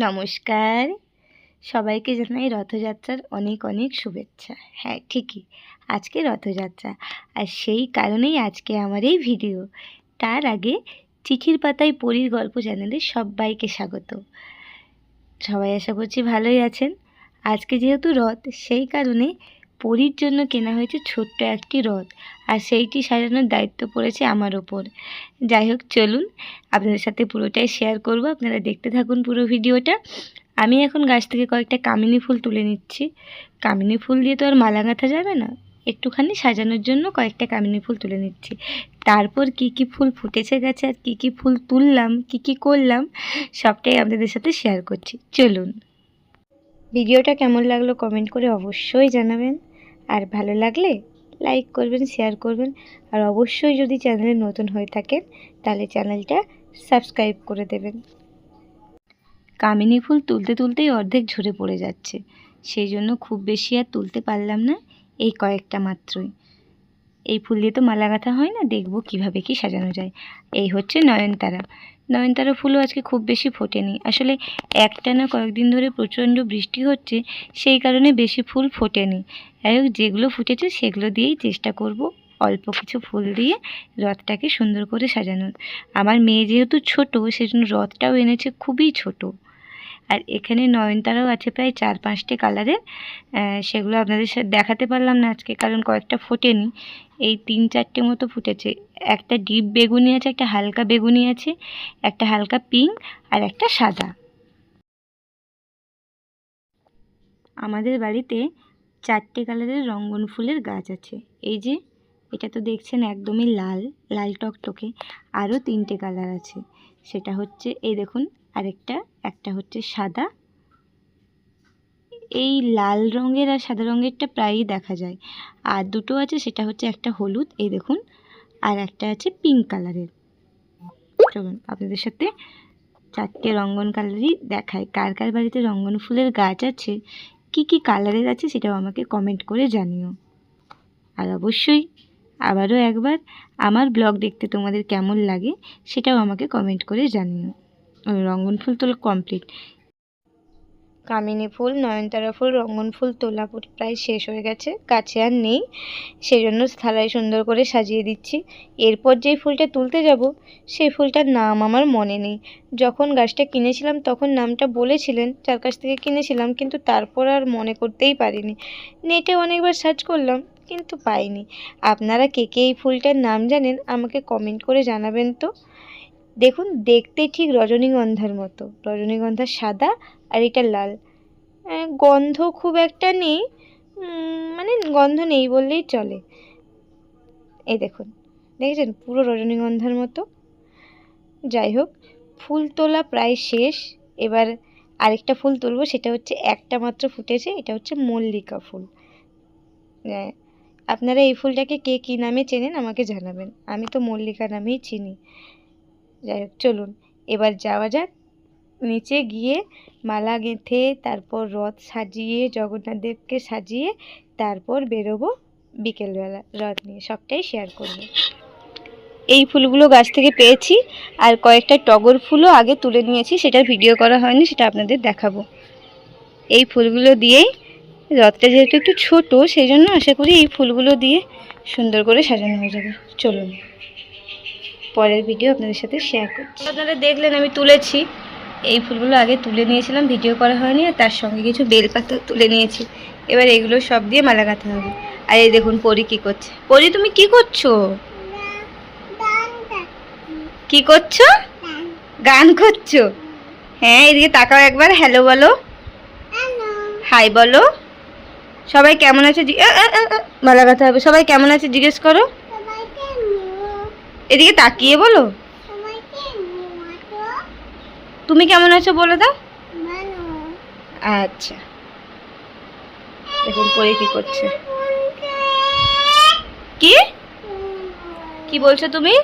নমস্কার। সবাইকে জানাই রথযাত্রার অনেক অনেক শুভেচ্ছা। হ্যাঁ ঠিকই, আজকে রথযাত্রা। আর সেই কারণেই আজকে আমার এই ভিডিও। তার আগে চিঠির পাতায় পরীর গল্প চ্যানেলে সবাইকে স্বাগত। সবাই আশা করছি ভালোই আছেন। আজকে যেহেতু রথ, সেই কারণে পরীর জন্য কেনা হয়েছে ছোট্ট একটি রথ, আর সেইটি সাজানোর দায়িত্ব পড়েছে আমার ওপর। যাই হোক, চলুন, আপনাদের সাথে পুরোটাই শেয়ার করব। আপনারা দেখতে থাকুন পুরো ভিডিওটা। আমি এখন গাছ থেকে কয়েকটা কামিনী ফুল তুলে নিচ্ছি। কামিনী ফুল দিয়ে তো আর মালা গাঁথা যাবে না। একটুখানি সাজানোর জন্য কয়েকটা কামিনী ফুল তুলে নিচ্ছি। তারপর কি কি ফুল ফুটেছে গেছে আর কি কি ফুল তুললাম, কি কি করলাম, সবটাই আপনাদের সাথে শেয়ার করছি। চলুন। ভিডিওটা কেমন লাগল কমেন্ট করে অবশ্যই জানাবেন। আর ভালো লাগলে লাইক করবেন, শেয়ার করবেন। আর অবশ্যই যদি চ্যানেলে নতুন হয়ে থাকেন, তাহলে চ্যানেলটা সাবস্ক্রাইব করে দেবেন। কামিনী ফুল তুলতে তুলতেই অর্ধেক ঝরে পড়ে যাচ্ছে। সেই জন্য খুব বেশি আর তুলতে পারলাম না, এই কয়েকটা মাত্রই। এই ফুল দিয়ে তো মালা গাঁথা হয় না, দেখব কীভাবে কি সাজানো যায়। এই হচ্ছে নয়নতারা। নয়নতারা ফুলও আজকে খুব বেশি ফোটেনি। আসলে একটা না কয়েকদিন ধরে প্রচণ্ড বৃষ্টি হচ্ছে, সেই কারণে বেশি ফুল ফোটেনি। যাই হোক, যেগুলো ফুটেছে সেগুলো দিয়েই চেষ্টা করব অল্প কিছু ফুল দিয়ে রথটাকে সুন্দর করে সাজানোর। আমার মেয়ে যেহেতু ছোট, সেজন্য রথটাও এনেছে খুবই ছোট। আর এখানে নয়নতারাও আছে প্রায় চার পাঁচটি কালারের। সেগুলো আপনাদের সাথে দেখাতে পারলাম না আজকে, কারণ কয়েকটা ফোটেনি। এই তিন চারটে মতো ফুটেছে। একটা ডিপ বেগুনি আছে, একটা হালকা বেগুনি আছে, একটা হালকা পিঙ্ক আর একটা সাদা। আমাদের বাড়িতে চারটে কালারের রঙ্গন ফুলের গাছ আছে। এই যে, এটা তো দেখছেন একদমই লাল লাল টকটকে। আরও তিনটে কালার আছে। সেটা হচ্ছে, এই দেখুন আরেকটা, একটা হচ্ছে সাদা। এই লাল রঙের আর সাদা রঙেরটা প্রায়ই দেখা যায়। আর দুটো আছে, সেটা হচ্ছে একটা হলুদ, এই দেখুন, আর একটা আছে পিঙ্ক কালারের চলুন, আপনাদের সাথে চারটে রঙ্গন কালারই দেখায় কার কার বাড়িতে রঙ্গন ফুলের গাছ আছে, কি কি কালারের আছে, সেটাও আমাকে কমেন্ট করে জানিও। আর অবশ্যই আবারও একবার আমার ব্লগ দেখতে তোমাদের কেমন লাগে, সেটাও আমাকে কমেন্ট করে জানিও। রঙ্গন ফুল তোলা কমপ্লিট কামিনী ফুল, নয়নতারা ফুল, রঙ্গন ফুল তোলা প্রায় শেষ হয়ে গেছে, কাছে আর নেই। সেই জন্য থালায় সুন্দর করে সাজিয়ে দিচ্ছি। এরপর যেই ফুলটা তুলতে যাব, সেই ফুলটার নাম আমার মনে নেই। যখন গাছটা কিনেছিলাম, তখন নামটা বলেছিলেন যার কাছ থেকে কিনেছিলাম, কিন্তু তারপর আর মনে করতেই পারিনি। নেটে অনেকবার সার্চ করলাম, কিন্তু পাইনি। আপনারা কে কে এই ফুলটার নাম জানেন, আমাকে কমেন্ট করে জানাবেন তো। দেখুন, দেখতে ঠিক রজনীগন্ধার মতো। রজনীগন্ধা সাদা আর এটা লাল। গন্ধ খুব একটা নেই। মানে গন্ধ নেই বললেই চলে। এই দেখুন, দেখেছেন? পুরো রজনীগন্ধার মতো। যাই হোক, ফুল তোলা প্রায় শেষ। এবার আরেকটা ফুল তুলবো, সেটা হচ্ছে একটা মাত্র ফুটেছে, এটা হচ্ছে মল্লিকা ফুল। আপনারা এই ফুলটাকে কে কী নামে চেনেন আমাকে জানাবেন। আমি তো মল্লিকা নামেই চিনি। যাই হোক, চলুন। এবার যাওয়া যাক। নিচে গিয়ে মালা গেঁথে তারপর রথ সাজিয়ে জগন্নাথদেবকে সাজিয়ে তারপর বেরোবো বিকেলবেলা রথ নিয়ে। সবটাই শেয়ার করব। এই ফুলগুলো গাছ থেকে পেয়েছি আর কয়েকটা টগর ফুলও আগে তুলে নিয়েছি সেটার ভিডিও করা হয়নি, সেটা আপনাদের দেখাবো। এই ফুলগুলো দিয়েই রথটা যেহেতু একটু ছোট, সেই জন্য আশা করি এই ফুলগুলো দিয়ে সুন্দর করে সাজানো হয়ে যাবে। চলুন। পরের ভিডিও আপনাদের সাথে শেয়ার করছি। আপনারা দেখলেন, আমি তুলেছি। এই ফুলগুলো আগে তুলে নিয়েছিলাম ভিডিও করা হয়নি, আর তার সঙ্গে কিছু বেলপাতা তুলে নিয়েছি। এবার এগুলো সব দিয়ে মালা গাঁথা হবে। আর এই দেখুন, পরি কি করছে। পরি, তুমি কি করছ? কি করছ? গান করছ? হ্যাঁ এদিকে তাকাও একবার হ্যালো বলো। হাই বলো। সবাই কেমন আছে? মালা গাঁথা হবে। সবাই কেমন আছে? জিজ্ঞেস করো। এদিকে তাকিয়ে বলো। তুমি কেমন আছো বলে দাও। আচ্ছা। দেখুন পরে কি করছে। কি? কি বলছো তুমি?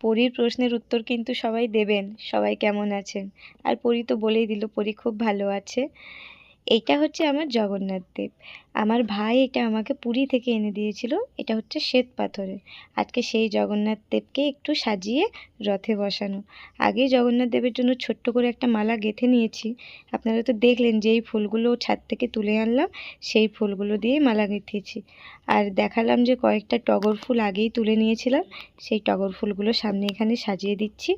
পরীর প্রশ্নের উত্তর কিন্তু সবাই দেবেন সবাই কেমন আছেন। আর পরী তো বলেই দিল পরী খুব ভালো আছে। এইটা হচ্ছে আমার জগন্নাথ দেব। আমার ভাই এটা আমাকে পুরী থেকে এনে দিয়েছিল, এটা হচ্ছে শ্বেত পাথরের। আজকে সেই জগন্নাথ দেবকে একটু সাজিয়ে রথে বসানো। আগেই জগন্নাথ দেবের জন্য ছোট্ট করে একটা মালা গেঁথে নিয়েছি। আপনারা তো দেখলেন যেই ফুলগুলো ছাদ থেকে তুলে আনলাম, সেই ফুলগুলো দিয়ে মালা গেঁথেছি। আর দেখালাম যে কয়েকটা টগর ফুল আগেই তুলে নিয়েছিলাম, সেই টগর ফুলগুলো সামনে এখানে সাজিয়ে দিচ্ছি।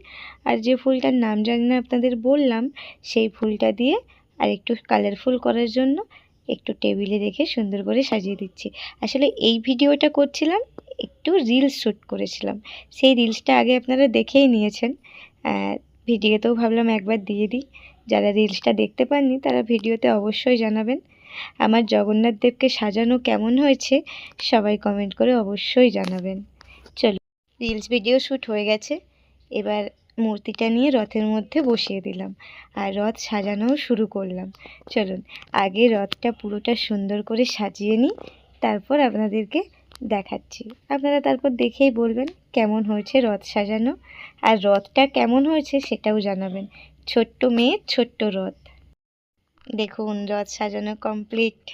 আর যে ফুলটার নাম জানি না আপনাদের বললাম, সেই ফুলটা দিয়ে আর একটু কালারফুল করার জন্য একটু টেবিলে রেখে সুন্দর করে সাজিয়ে দিচ্ছি। আসলে এই ভিডিওটা করছিলাম, একটু রিলস শ্যুট করেছিলাম। সেই রিলসটা আগে আপনারা দেখেই নিয়েছেন। ভিডিওতেও ভাবলাম একবার দিয়ে দিই। যারা রিলসটা দেখতে পাননি, তারা ভিডিওতে অবশ্যই জানাবেন। আমার জগন্নাথ দেবকে সাজানো কেমন হয়েছে, সবাই কমেন্ট করে অবশ্যই জানাবেন। চলো রিলস ভিডিও শ্যুট হয়ে গেছে। এবার মূর্তিটা নিয়ে রথের মধ্যে বসিয়ে দিলাম আর রথ সাজানোও শুরু করলাম। চলুন, আগে রথটা পুরোটা সুন্দর করে সাজিয়ে নিই, তারপর আপনাদেরকে দেখাচ্ছি। আপনারা তারপর দেখেই বলবেন কেমন হয়েছে রথ সাজানো আর রথটা কেমন হয়েছে সেটাও জানাবেন। ছোট্ট মেয়ে, ছোট্ট রথ। দেখুন, রথ সাজানো কমপ্লিট।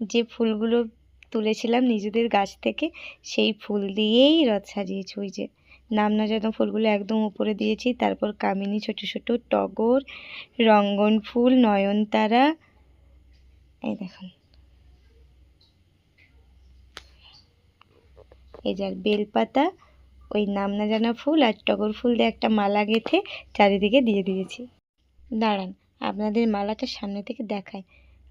যে ফুলগুলো তুলেছিলাম নিজেদের গাছ থেকে, সেই ফুল দিয়েই রথ সাজিয়েছি। ওই যে নাম না জানা ফুলগুলো একদম উপরে দিয়েছি। তারপর কামিনী, ছোট ছোট টগর, রঙ্গন ফুল, নয়নতারা। এই দেখুন। এই যার বেলপাতা, ওই নাম না জানা ফুল আর টগর ফুল দিয়ে একটা মালা গেঁথে চারিদিকে দিয়ে দিয়েছি। দাঁড়ান, আপনাদের মালাটা সামনে থেকে দেখায়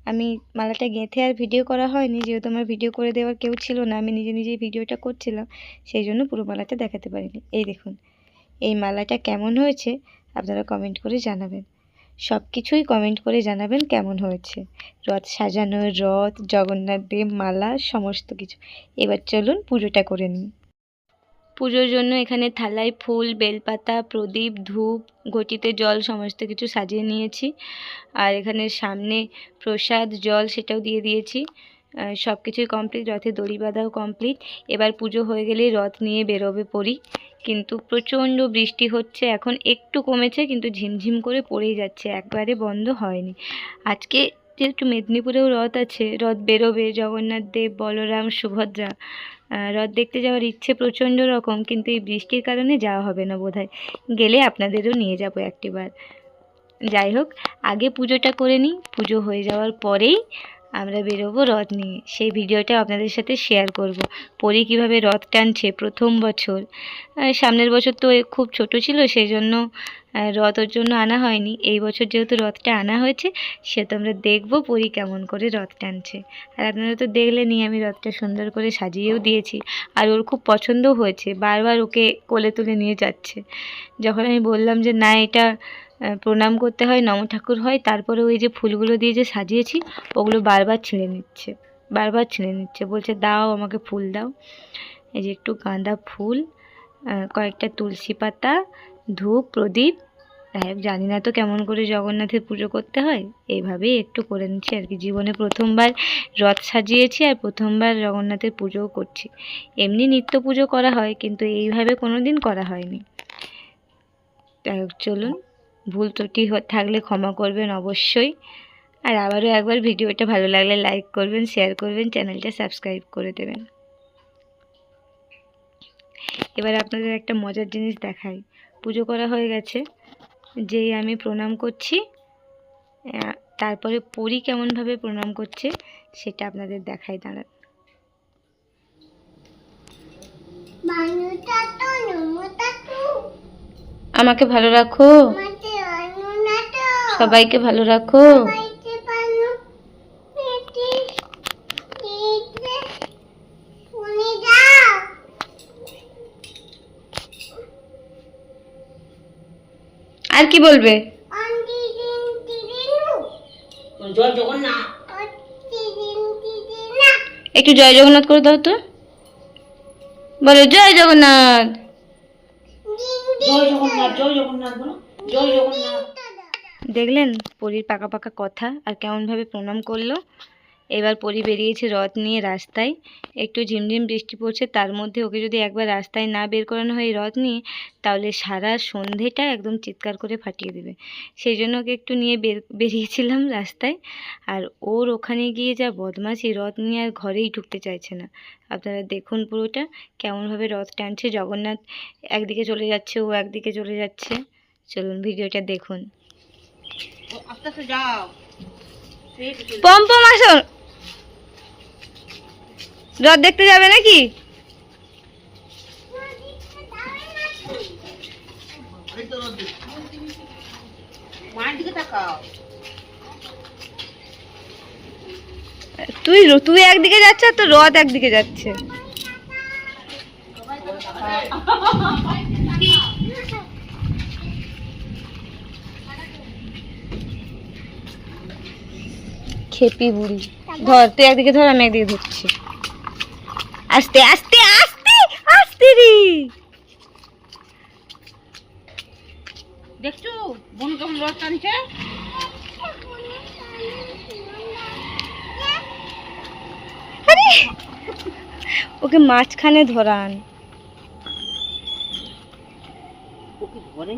আমি মালাটা গেঁথে আর ভিডিও করা হয়নি, যেহেতু আমার ভিডিও করে দেওয়ার কেউ ছিল না, আমি নিজে নিজেই ভিডিওটা করছিলাম, সেই জন্য পুরো মালাটা দেখাতে পারিনি। এই দেখুন, এই মালাটা কেমন হয়েছে আপনারা কমেন্ট করে জানাবেন। সব কিছুই কমেন্ট করে জানাবেন কেমন হয়েছে। রথ সাজানো রথ, জগন্নাথ দেব মালা, সমস্ত কিছু। এবার চলুন পুজোটা করে নিই। পুজোর জন্য এখানে থালায় ফুল, বেলপাতা, প্রদীপ, ধূপ, ঘটিতে জল, সমস্ত কিছু সাজিয়ে নিয়েছি। আর এখানে সামনে প্রসাদ, জল সেটাও দিয়ে দিয়েছি। সব কিছুই কমপ্লিট রথে দড়ি বাঁধাও কমপ্লিট এবার পুজো হয়ে গেলেই রথ নিয়ে বেরোবে পড়ি কিন্তু প্রচণ্ড বৃষ্টি হচ্ছে, এখন একটু কমেছে, কিন্তু ঝিমঝিম করে পড়েই যাচ্ছে, একবারে বন্ধ হয়নি। আজকে যেহেতু মেদিনীপুরেও রথ আছে, রথ বেরোবে, জগন্নাথ দেব, বলরাম, সুভদ্রা রথ দেখতে যাওয়ার ইচ্ছে প্রচণ্ড রকম, কিন্তু এই বৃষ্টির কারণে যাওয়া হবে না বোধহয়। গেলে আপনাদেরও নিয়ে যাব একটিবার। যাই হোক, আগে পুজোটা করে নিই। পুজো হয়ে যাওয়ার পরেই আমরা বেরোবো রথ নিয়ে। সেই ভিডিওটা আপনাদের সাথে শেয়ার করব। পরি কীভাবে রথ টানছে প্রথম বছর। সামনের বছর তো খুব ছোট ছিল, সেই জন্য আহ, রথ ওর জন্য আনা হয়নি। এই বছর যেহেতু রথটা আনা হয়েছে সে তো আমরা দেখব পরি কেমন করে রথ টানছে। আর আপনারা তো দেখলেনই আমি রথটা সুন্দর করে সাজিয়েও দিয়েছি। আর ওর খুব পছন্দও হয়েছে বারবার ওকে কোলে তুলে নিয়ে যাচ্ছে। যখন আমি বললাম যে না এটা প্রণাম করতে হয় নম ঠাকুর হয় তারপরে ওই যে ফুলগুলো দিয়ে যে সাজিয়েছি ওগুলো বারবার ছিঁড়ে নিচ্ছে বারবার ছিঁড়ে নিচ্ছে। বলছে দাও আমাকে ফুল দাও। এই যে একটু গাঁদা ফুল কয়েকটা তুলসী পাতা ধূপ, প্রদীপ জানি না তো কেমন করে জগন্নাথের পুজো করতে হয়। এইভাবেই একটু করে নিচ্ছি আর কি। জীবনে প্রথমবার রথ সাজিয়েছি আর প্রথমবার জগন্নাথের পুজোও করছি। এমনি নিত্য পুজো করা হয়, কিন্তু এইভাবে কোনো দিন করা হয়নি। যাই হোক, চলুন। ভুল ত্রুটি থাকলে ক্ষমা করবেন অবশ্যই। আর আবারও একবার ভিডিওটা ভালো লাগলে লাইক করবেন, শেয়ার করবেন, চ্যানেলটা সাবস্ক্রাইব করে দেবেন। এবার আপনাদের একটা মজার জিনিস দেখাই। পুজো করা হয়ে গেছে। যেই আমি প্রণাম করছি। তারপরে পরি কেমনভাবে প্রণাম করছে সেটা আপনাদের দেখাই দাঁড়ান। আমাকে ভালো রাখো। সবাইকে ভালো রাখো। আর কি বলবে? একটু জয় জগন্নাথ করে দাও তো। বলো। জয় জগন্নাথ। দেখলেন পরীর পাকা পাকা কথা আর কেমনভাবে প্রণাম করল। এবার পরি বেরিয়েছে রথ নিয়ে রাস্তায়। একটু ঝিমঝিম বৃষ্টি পড়ছে তার মধ্যে ওকে যদি একবার রাস্তায় না বের করানো হয় এই রথ নিয়ে তাহলে সারা সন্ধেটা একদম চিৎকার করে ফাটিয়ে দেবে। সেই জন্য ওকে একটু নিয়ে বের বেরিয়েছিলাম রাস্তায়। আর ওর ওখানে গিয়ে যা বদমাশি রথ নিয়ে আর ঘরেই ঢুকতে চাইছে না। আপনারা দেখুন পুরোটা কেমনভাবে রথ টানছে। জগন্নাথ একদিকে চলে যাচ্ছে ও একদিকে চলে যাচ্ছে। চলুন ভিডিওটা দেখুন। আস্তে আস্তে যাও। পম্পম আসো রথ দেখতে যাবে নাকি? তুই তুই একদিকে যাচ্ছে আর তোর রথ একদিকে যাচ্ছে। খেপি বুড়ি। ধর, তুই একদিকে ধর, আমি একদিকে ধরছি। আস্তে আস্তে আস্তে আস্তে রে। দেখছ? বোন কেমন রস টানছে? ওকে মাঝখানে ধরান। ও কি ধরে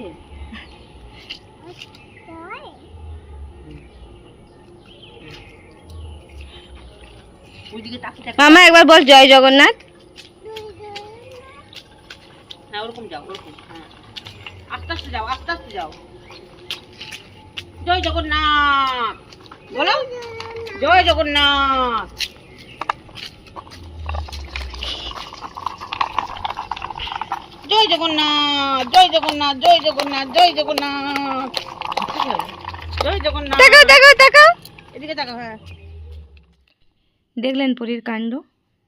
ওইদিকে তাকিয়ে তাকিয়ে মামা একবার বল জয় জগন্নাথ। হ্যাঁ ওরকম যাও ওরকম হ্যাঁ। আস্তে আস্তে যাও আস্তে আস্তে যাও। জয় জগন্নাথ। বলো জয় জগন্নাথ। জয় জগন্নাথ জয় জগন্নাথ জয় জগন্নাথ জয় জগন্নাথ। জয় জগন্নাথ। তাকাও। এদিকে তাকাও হ্যাঁ। দেখলেন পরীর কাণ্ড।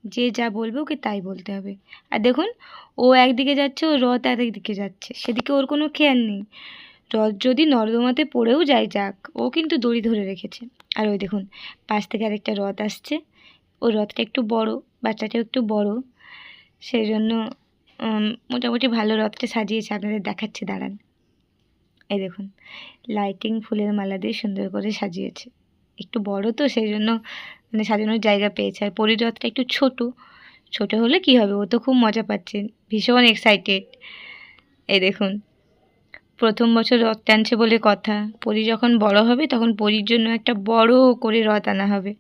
যে যা বলবে ওকে তাই বলতে হবে। আর দেখুন, ও একদিকে যাচ্ছে, ও রথ একদিকে যাচ্ছে। সেদিকে ওর কোনো খেয়াল নেই। রথ যদি নর্দমাতে পড়েও যায় যাক, ও কিন্তু দড়ি ধরে রেখেছে। আর ওই দেখুন, পাশ থেকে আরেকটা রথ আসছে। ও রথটা একটু বড়, বাচ্চাটাও একটু বড়। সেই জন্য মোটামুটি ভালো রথটা সাজিয়েছে। আপনাদের দেখাচ্ছে, দাঁড়ান। এই দেখুন লাইটিং ফুলের মালা দিয়ে সুন্দর করে সাজিয়েছে। একটু বড় তো সেই জন্য মানে সাজানোর জায়গা পেয়েছে। আর পরিরথটা একটু ছোট। ছোট হলে কি হবে? ও তো খুব মজা পাচ্ছে। ভীষণ এক্সাইটেড এই দেখুন। প্রথম বছর রথ টানছে বলে কথা। পরি যখন বড় হবে, তখন পরির জন্য একটা বড় করে রথ আনা হবে।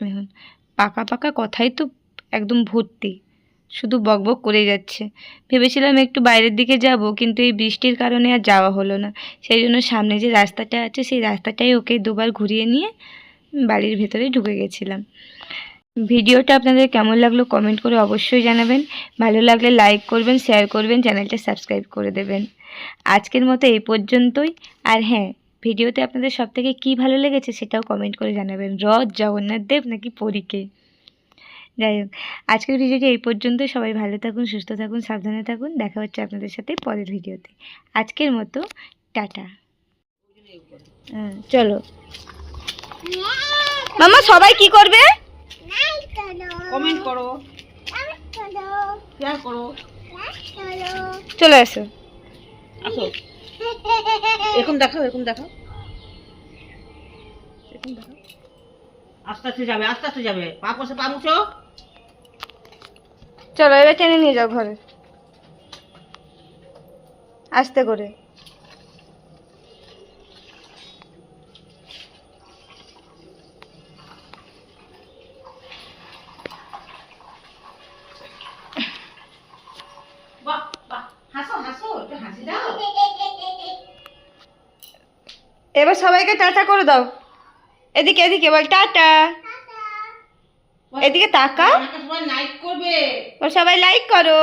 দেখুন, পাকা পাকা কথাই তো একদম ভর্তি। শুধু বকবক করে যাচ্ছে। ভেবেছিলাম একটু বাইরের দিকে যাব, কিন্তু এই বৃষ্টির কারণে আর যাওয়া হলো না। সেই জন্য সামনে যে রাস্তাটা আছে, সেই রাস্তাটাই ওকে দুবার ঘুরিয়ে নিয়ে বাড়ির ভেতরে ঢুকে গেছিলাম। ভিডিওটা আপনাদের কেমন লাগল কমেন্ট করে অবশ্যই জানাবেন। ভালো লাগলে লাইক করবেন শেয়ার করবেন, চ্যানেলটা সাবস্ক্রাইব করে দেবেন। আজকের মতো এই পর্যন্তই। আর হ্যাঁ ভিডিওতে আপনাদের সব থেকে কী ভালো লেগেছে সেটাও কমেন্ট করে জানাবেন। রথ, জগন্নাথ দেব নাকি পরীকে? যাই হোক, আজকের ভিডিওটি এই পর্যন্ত সবাই ভালো থাকুন, সুস্থ থাকুন, সাবধানে থাকুন। দেখা হচ্ছে আপনাদের সাথে পরের ভিডিওতে। আজকের মতো, টাটা। হ্যাঁ চলো। মামা সবাই কি করবে? কমেন্ট করো। শেয়ার করো। চলে আসো। আসো। এরকম দেখাও এরকম দেখাও। এরকম দেখাও। আস্তে আস্তে যাবে আস্তে আস্তে যাবে। পা কষে পা মুছো। চলো এবার টেনে নিয়ে যাও ঘরে। আস্তে করে। এবার সবাইকে টাটা করে দাও। এদিকে এদিকে বল টাটা। এদিকে তাকা। সবাই লাইক করো।